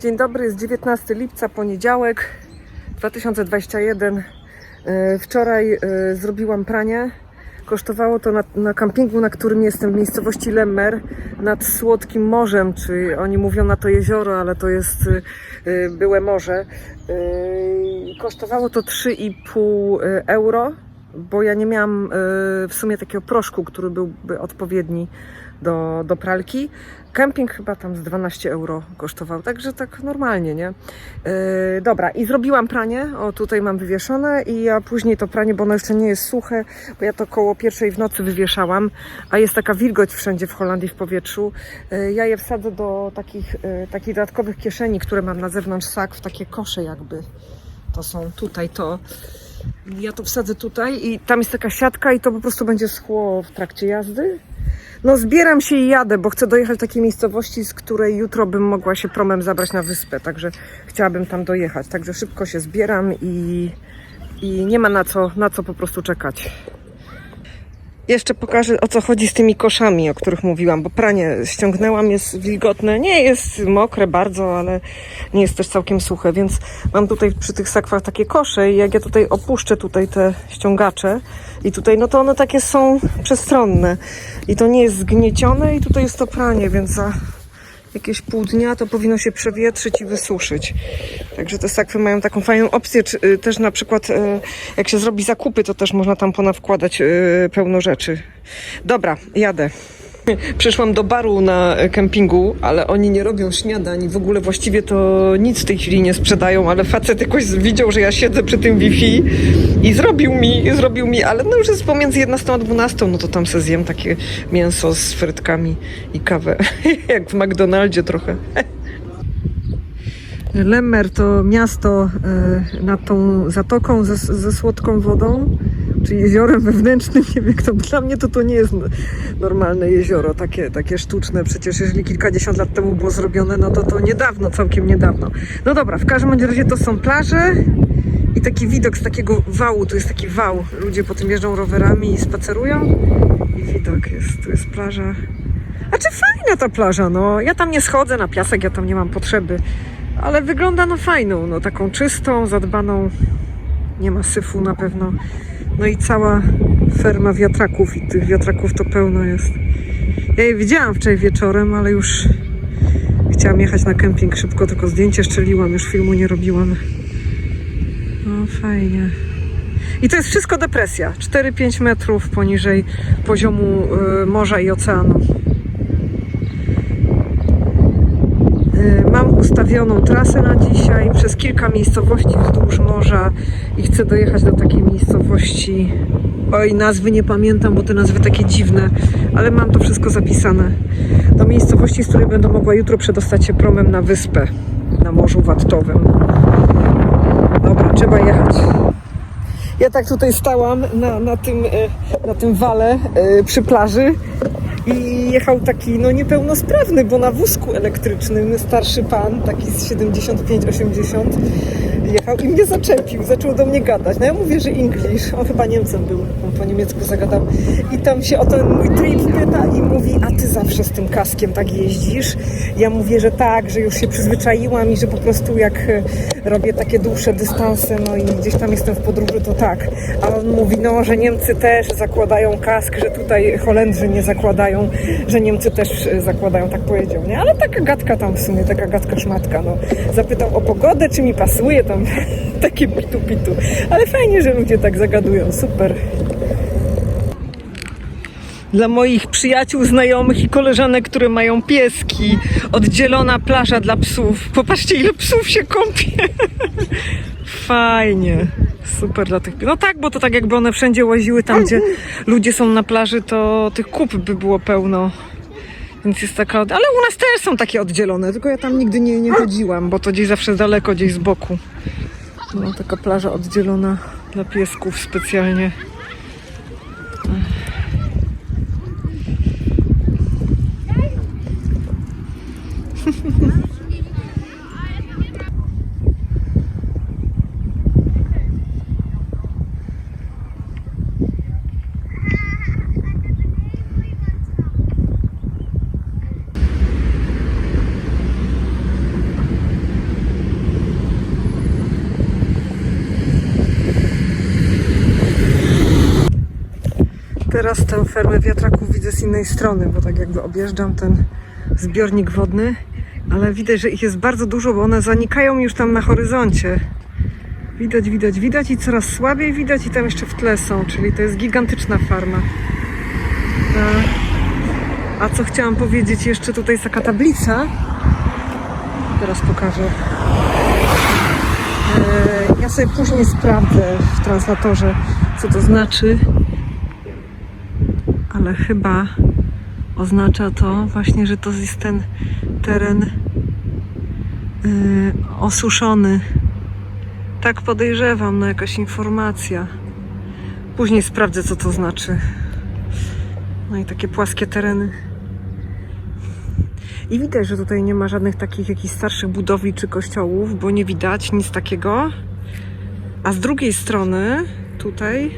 Dzień dobry, jest 19 lipca, poniedziałek 2021. E, Wczoraj e, zrobiłam pranie. Kosztowało to na, na kampingu, na którym jestem w miejscowości Lemmer nad Słodkim Morzem, czy oni mówią na to jezioro, ale to jest e, byłe morze. Kosztowało to 3,5 euro, bo ja nie miałam w sumie takiego proszku, który byłby odpowiedni do, do pralki. Kemping chyba tam z 12 euro kosztował, także tak normalnie, nie? Yy, dobra, i zrobiłam pranie, o tutaj mam wywieszone i ja później to pranie, bo ono jeszcze nie jest suche, bo ja to koło pierwszej w nocy wywieszałam, a jest taka wilgoć wszędzie w Holandii w powietrzu. Yy, ja je wsadzę do takich, yy, takich dodatkowych kieszeni, które mam na zewnątrz sak, w takie kosze jakby. To są tutaj to. Ja to wsadzę tutaj i tam jest taka siatka i to po prostu będzie schło w trakcie jazdy. No zbieram się i jadę, bo chcę dojechać do takiej miejscowości, z której jutro bym mogła się promem zabrać na wyspę, także chciałabym tam dojechać. Także szybko się zbieram i, i nie ma na co, na co po prostu czekać. Jeszcze pokażę o co chodzi z tymi koszami, o których mówiłam, bo pranie ściągnęłam, jest wilgotne, nie jest mokre bardzo, ale nie jest też całkiem suche, więc mam tutaj przy tych sakwach takie kosze i jak ja tutaj opuszczę tutaj te ściągacze i tutaj, no to one takie są przestronne. I to nie jest zgniecione i tutaj jest to pranie, więc za jakieś pół dnia to powinno się przewietrzyć i wysuszyć. Także te sakwy mają taką fajną opcję, czy, y, też na przykład y, jak się zrobi zakupy, to też można tam ponawkładać y, pełno rzeczy. Dobra, jadę. Przyszłam do baru na kempingu, ale oni nie robią śniadań. W ogóle właściwie to nic w tej chwili nie sprzedają, ale facet jakoś widział, że ja siedzę przy tym Wi-Fi i zrobił mi, zrobił mi, ale no już jest pomiędzy 11 a 12, no to tam se zjem takie mięso z frytkami i kawę. Jak w McDonaldzie trochę. Lemmer to miasto e, nad tą zatoką ze, ze słodką wodą, czy jeziorem wewnętrznym, nie wiem jak to, dla mnie to to nie jest normalne jezioro, takie, takie sztuczne, przecież jeżeli kilkadziesiąt lat temu było zrobione, no to to niedawno, całkiem niedawno. No dobra, w każdym razie to są plaże i taki widok z takiego wału, tu jest taki wał, ludzie po tym jeżdżą rowerami i spacerują i widok jest, tu jest plaża. A czy fajna ta plaża, no, ja tam nie schodzę na piasek, ja tam nie mam potrzeby, ale wygląda no fajną, no taką czystą, zadbaną, nie ma syfu na pewno. No i cała ferma wiatraków i tych wiatraków to pełno jest. Ja je widziałam wczoraj wieczorem, ale już chciałam jechać na kemping szybko, tylko zdjęcie szczeliłam, już filmu nie robiłam. No fajnie. I to jest wszystko depresja. 4-5 metrów poniżej poziomu y, morza i oceanu. Mam ustawioną trasę na dzisiaj przez kilka miejscowości wzdłuż morza i chcę dojechać do takiej miejscowości. Oj, nazwy nie pamiętam, bo te nazwy takie dziwne, ale mam to wszystko zapisane. Do miejscowości, z której będę mogła jutro przedostać się promem na wyspę na Morzu Wattowym. Dobra, trzeba jechać. Ja tak tutaj stałam na, na, tym, e, na tym wale e, przy plaży i jechał taki no niepełnosprawny, bo na wózku elektrycznym starszy pan, taki z 75-80 jechał i mnie zaczepił, zaczął do mnie gadać. No ja mówię, że English, on chyba Niemcem był, on po niemiecku zagadał i tam się o ten mój trip pyta i mówi, a ty zawsze z tym kaskiem tak jeździsz? Ja mówię, że tak, że już się przyzwyczaiłam i że po prostu jak e, robię takie dłuższe dystanse, no i gdzieś tam jestem w podróży, to tak. A on mówi, no, że Niemcy też zakładają kask, że tutaj Holendrzy nie zakładają, że Niemcy też e, zakładają, tak powiedział, nie? Ale taka gadka tam w sumie, taka gadka szmatka, no. Zapytał o pogodę, czy mi pasuje tam takie pitu-pitu. Ale fajnie, że ludzie tak zagadują, super. Dla moich przyjaciół, znajomych i koleżanek, które mają pieski, oddzielona plaża dla psów. Popatrzcie, ile psów się kąpie. Fajnie. Super dla tych. No tak, bo to tak jakby one wszędzie łaziły tam, gdzie ludzie są na plaży, to tych kup by było pełno. Więc jest taka. Ale u nas też są takie oddzielone, tylko ja tam nigdy nie, nie chodziłam, bo to gdzieś zawsze daleko, gdzieś z boku. No, taka plaża oddzielona dla piesków specjalnie. Teraz tę fermę wiatraków widzę z innej strony, bo tak jakby objeżdżam ten zbiornik wodny, ale widać, że ich jest bardzo dużo, bo one zanikają już tam na horyzoncie. Widać, widać, widać i coraz słabiej widać i tam jeszcze w tle są, czyli to jest gigantyczna farma. A, a co chciałam powiedzieć jeszcze, tutaj jest taka tablica. Teraz pokażę. E, Ja sobie później sprawdzę w translatorze, co to znaczy. Ale chyba oznacza to właśnie, że to jest ten teren y, osuszony. Tak podejrzewam, no jakaś informacja. Później sprawdzę, co to znaczy. No i takie płaskie tereny. I widać, że tutaj nie ma żadnych takich jakichś starszych budowli czy kościołów, bo nie widać nic takiego. A z drugiej strony, tutaj,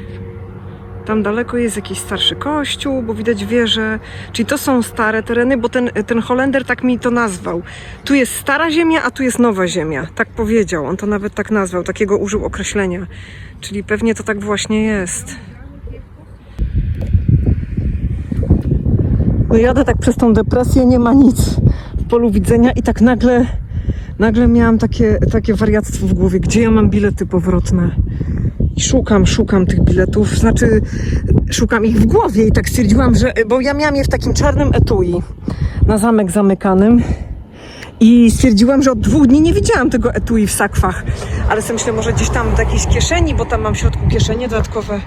tam daleko jest jakiś starszy kościół, bo widać wieże. Czyli to są stare tereny, bo ten, ten Holender tak mi to nazwał. Tu jest stara ziemia, a tu jest nowa ziemia. Tak powiedział. On to nawet tak nazwał, takiego użył określenia. Czyli pewnie to tak właśnie jest. No jadę tak przez tą depresję, nie ma nic w polu widzenia i tak nagle, nagle miałam takie, takie wariactwo w głowie, gdzie ja mam bilety powrotne. I szukam, szukam tych biletów, znaczy szukam ich w głowie i tak stwierdziłam, że, bo ja miałam je w takim czarnym etui na zamek zamykanym. I stwierdziłam, że od dwóch dni nie widziałam tego etui w sakwach, ale sobie myślę, może gdzieś tam w jakiejś kieszeni, bo tam mam w środku kieszenie dodatkowe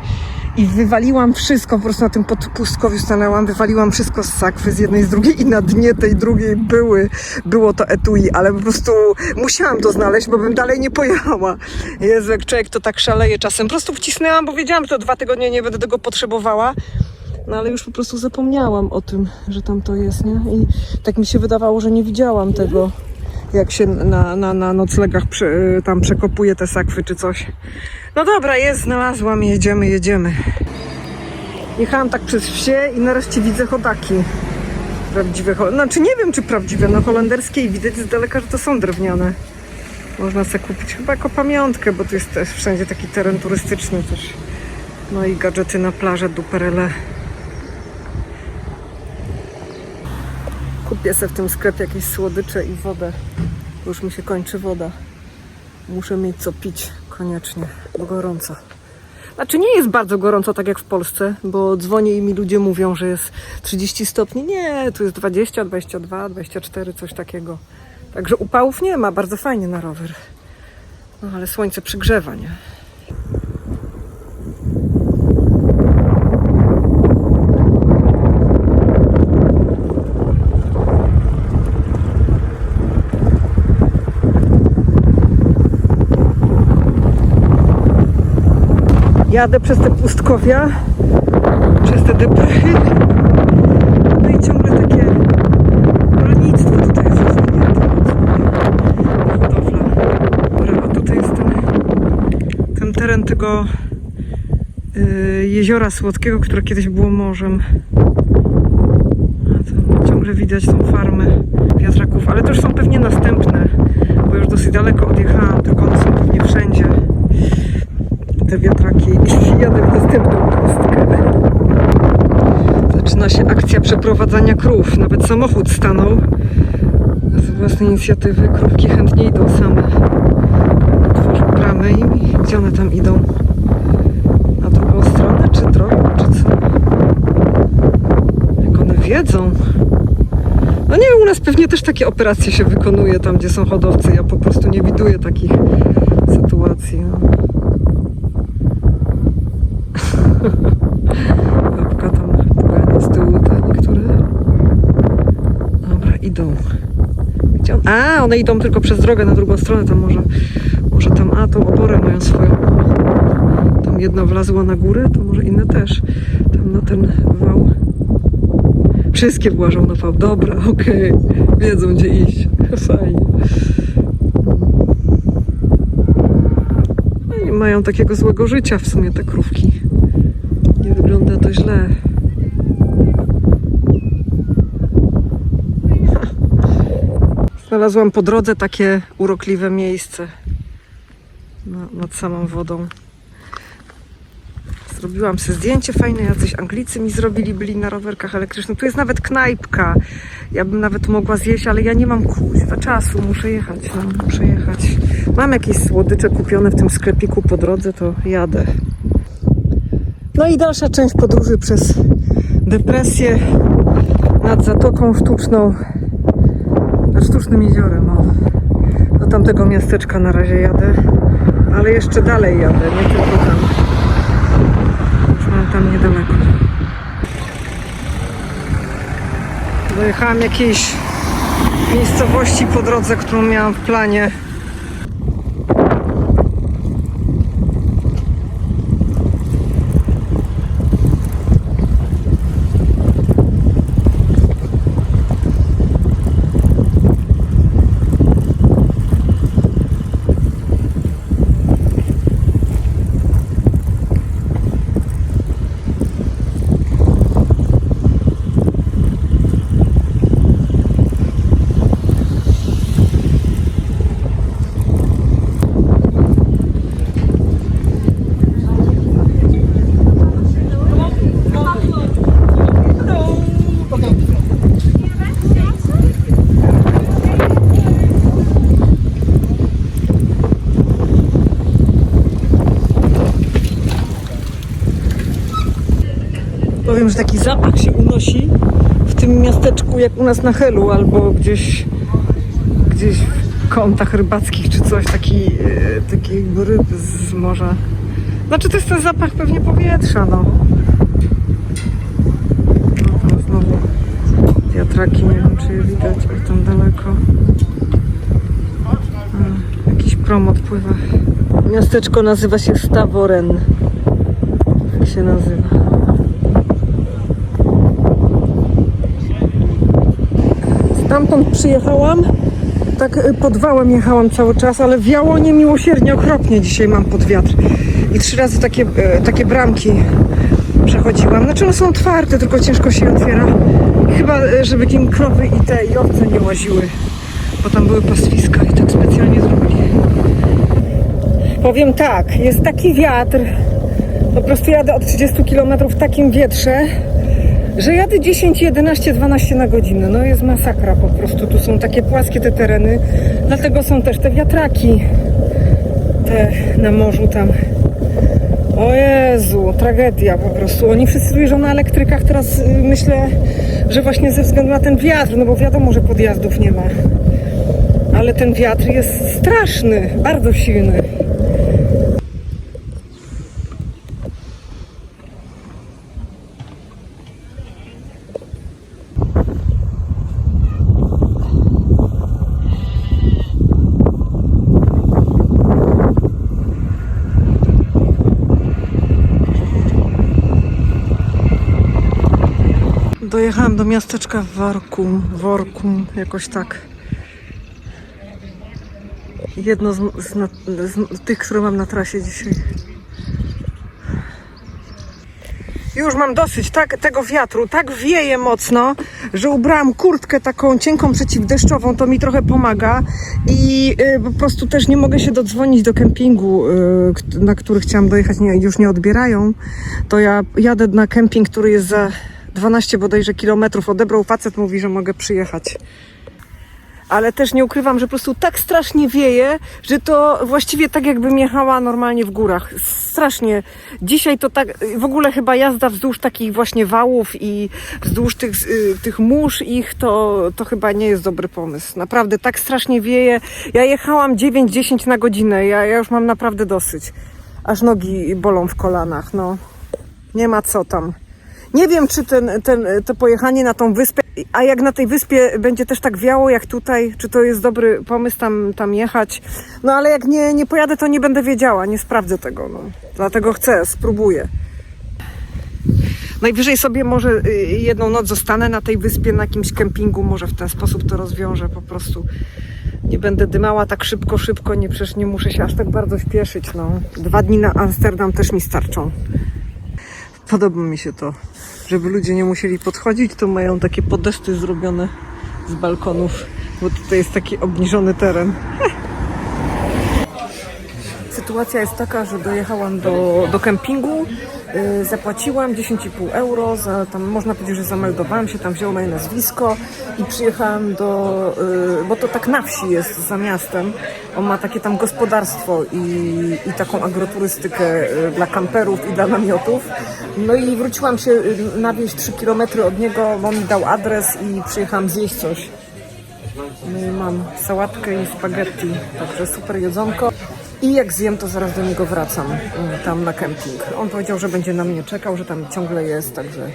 i wywaliłam wszystko, po prostu na tym podpustkowiu stanęłam, wywaliłam wszystko z sakwy, z jednej, z drugiej i na dnie tej drugiej były, było to etui, ale po prostu musiałam to znaleźć, bo bym dalej nie pojechała. Jezu, jak człowiek to tak szaleje czasem. Po prostu wcisnęłam, bo wiedziałam, że to dwa tygodnie nie będę tego potrzebowała. No ale już po prostu zapomniałam o tym, że tam to jest, nie? I tak mi się wydawało, że nie widziałam tego, jak się na, na, na noclegach prze, tam przekopuje te sakwy czy coś. No dobra, jest, znalazłam, jedziemy, jedziemy. Jechałam tak przez wsie i nareszcie widzę chodaki. Prawdziwe, znaczy nie wiem czy prawdziwe, no holenderskie i widać z daleka, że to są drewniane. Można sobie kupić chyba jako pamiątkę, bo tu jest też wszędzie taki teren turystyczny też. No i gadżety na plażę, duperele. Sobie w tym sklepie jakieś słodycze i wodę. Już mi się kończy woda. Muszę mieć co pić koniecznie, bo gorąco. Znaczy nie jest bardzo gorąco, tak jak w Polsce, bo dzwonię i mi ludzie mówią, że jest 30 stopni. Nie, tu jest 20, 22, 24, coś takiego. Także upałów nie ma, bardzo fajnie na rower. No ale słońce przygrzewa, nie? Jadę przez te pustkowia, przez te deprechy. No i ciągle takie rolnictwo tutaj jest rozwinięte. Hodowla. Dobra, a tutaj jest ten, ten teren tego y, jeziora słodkiego, które kiedyś było morzem. A ciągle widać tą farmę wiatraków, ale to już są pewnie następne, bo już dosyć daleko odjechałam, tylko one są pewnie wszędzie te wiatraki i jadę w następną pustkę. Zaczyna się akcja przeprowadzania krów. Nawet samochód stanął z własnej inicjatywy. Krówki chętnie idą same. Otworzył bramę i gdzie one tam idą? Na drugą stronę, czy drogą, czy co? Jak one wiedzą? No nie wiem, u nas pewnie też takie operacje się wykonuje tam, gdzie są hodowcy. Ja po prostu nie widuję takich sytuacji. No. Babka tam pogania z tyłu te niektóre. Dobra, idą. Gdzie on? A, one idą tylko przez drogę na drugą stronę, tam może, może tam, a tą oborę mają swoją. Tam jedna wlazła na górę, to może inne też. Tam na ten wał. Wszystkie włażą na wał. Dobra, okej. Wiedzą gdzie iść. Fajnie. No mają takiego złego życia w sumie te krówki. Wygląda to źle. Znalazłam po drodze takie urokliwe miejsce na, nad samą wodą. Zrobiłam sobie zdjęcie fajne, jacyś Anglicy mi zrobili, byli na rowerkach elektrycznych. Tu jest nawet knajpka. Ja bym nawet mogła zjeść, ale ja nie mam kuźwa czasu, muszę jechać, no, muszę jechać. Mam jakieś słodycze kupione w tym sklepiku po drodze, to jadę. No i dalsza część podróży przez depresję nad Zatoką Sztuczną, nad Sztucznym Jeziorem. O. Do tamtego miasteczka na razie jadę, ale jeszcze dalej jadę, nie tylko tam. Już mam tam niedaleko. Dojechałam jakiejś miejscowości po drodze, którą miałam w planie. Powiem, że taki zapach się unosi w tym miasteczku, jak u nas na Helu, albo gdzieś, gdzieś w kątach rybackich czy coś, taki, e, taki ryb z morza. Znaczy to jest ten zapach pewnie powietrza, no. No tam znowu wiatraki, nie wiem czy je widać, ale tam daleko. Jakiś prom odpływa. Miasteczko nazywa się Stavoren. Jak się nazywa? Stamtąd przyjechałam, tak y, pod wałem jechałam cały czas, ale wiało niemiłosiernie, okropnie dzisiaj mam pod wiatr. I trzy razy takie, y, takie bramki przechodziłam. Znaczy one są otwarte, tylko ciężko się otwiera. Chyba, y, żeby kim krowy i te i owce nie łaziły, bo tam były pastwiska i tak specjalnie zrobili. Powiem tak, jest taki wiatr, po prostu jadę od 30 km w takim wietrze, że jadę 10, 11, 12 na godzinę. No jest masakra po prostu. Tu są takie płaskie te tereny, dlatego są też te wiatraki te na morzu tam. O Jezu, tragedia po prostu. Oni wszyscy jeżdżą na elektrykach. Teraz y, myślę, że właśnie ze względu na ten wiatr, no bo wiadomo, że podjazdów nie ma. Ale ten wiatr jest straszny, bardzo silny. Dojechałam do miasteczka Warkum, Workum, jakoś tak. Jedno z, z, z tych, które mam na trasie dzisiaj. Już mam dosyć tak, tego wiatru, tak wieje mocno, że ubrałam kurtkę taką cienką przeciwdeszczową, to mi trochę pomaga i y, po prostu też nie mogę się dodzwonić do kempingu, y, na który chciałam dojechać, nie, już nie odbierają. To ja jadę na kemping, który jest za 12 bodajże kilometrów. Odebrał facet, mówi, że mogę przyjechać ale też nie ukrywam, że po prostu tak strasznie wieje, że to właściwie tak jakbym jechała normalnie w górach. Strasznie. Dzisiaj to tak, w ogóle chyba jazda wzdłuż takich właśnie wałów i wzdłuż tych, y, tych mórz ich, to, to chyba nie jest dobry pomysł. Naprawdę tak strasznie wieje. Ja jechałam 9-10 na godzinę, ja, ja już mam naprawdę dosyć. Aż nogi bolą w kolanach, no. Nie ma co tam. Nie wiem, czy ten, ten, to pojechanie na tą wyspę, a jak na tej wyspie będzie też tak wiało jak tutaj, czy to jest dobry pomysł tam, tam jechać. No ale jak nie, nie pojadę, to nie będę wiedziała, nie sprawdzę tego. No. Dlatego chcę, spróbuję. Najwyżej sobie może y, jedną noc zostanę na tej wyspie, na jakimś kempingu, może w ten sposób to rozwiążę po prostu. Nie będę dymała tak szybko, szybko, nie, przecież nie muszę się aż tak bardzo śpieszyć. No. Dwa dni na Amsterdam też mi starczą. Podoba mi się to, żeby ludzie nie musieli podchodzić, to mają takie podesty zrobione z balkonów, bo tutaj jest taki obniżony teren. sytuacja jest taka, że dojechałam do, do kempingu, y, zapłaciłam 10,5 euro, za, tam można powiedzieć, że zameldowałam się, tam wzięło moje nazwisko i przyjechałam do, y, bo to tak na wsi jest za miastem. On ma takie tam gospodarstwo i, i taką agroturystykę y, dla kamperów i dla namiotów. No i wróciłam się y, na wieś 3 km od niego, bo on mi dał adres i przyjechałam zjeść coś. No i mam sałatkę i spaghetti, także super jedzonko. I jak zjem, to zaraz do niego wracam mm, tam na kemping. On powiedział, że będzie na mnie czekał, że tam ciągle jest, także,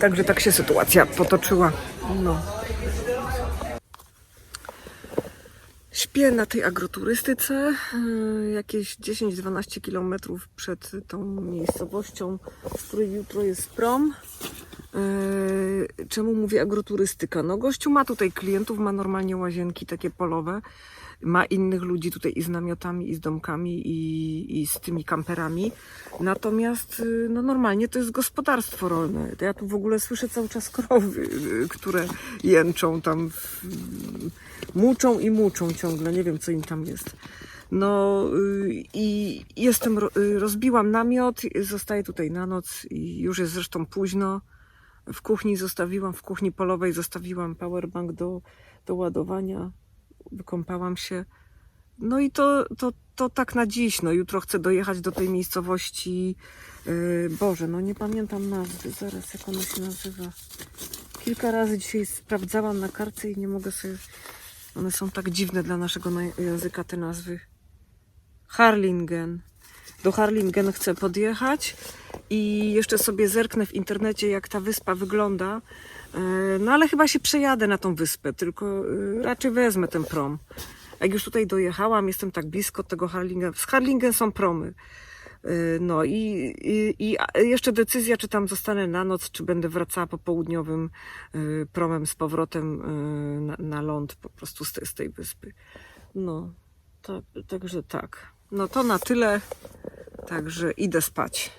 także tak się sytuacja potoczyła. No. Śpię na tej agroturystyce, yy, jakieś 10-12 kilometrów przed tą miejscowością, w której jutro jest prom. Yy, Czemu mówię agroturystyka? No gościu ma tutaj klientów, ma normalnie łazienki takie polowe, ma innych ludzi tutaj i z namiotami, i z domkami, i, i z tymi kamperami. Natomiast yy, no normalnie to jest gospodarstwo rolne. Ja tu w ogóle słyszę cały czas krowy, yy, które jęczą tam, muczą i muczą ciągle, nie wiem co im tam jest. No yy, i jestem, ro- rozbiłam namiot, zostaję tutaj na noc i już jest zresztą późno. W kuchni zostawiłam, w kuchni polowej zostawiłam powerbank do, do ładowania. Wykąpałam się. No i to, to, to tak na dziś. No jutro chcę dojechać do tej miejscowości. Yy, Boże, no nie pamiętam nazwy. Zaraz jak ona się nazywa. Kilka razy dzisiaj sprawdzałam na kartce i nie mogę sobie. One są tak dziwne dla naszego na- języka te nazwy. Harlingen. Do Harlingen chcę podjechać i jeszcze sobie zerknę w internecie, jak ta wyspa wygląda. E, No ale chyba się przejadę na tą wyspę, tylko e, raczej wezmę ten prom. Jak już tutaj dojechałam, jestem tak blisko tego Harlingen. Z Harlingen są promy. E, No i, i, i jeszcze decyzja, czy tam zostanę na noc, czy będę wracała popołudniowym promem z powrotem na, na ląd po prostu z tej, z tej wyspy. No, tak, także tak. No to na tyle. Także idę spać.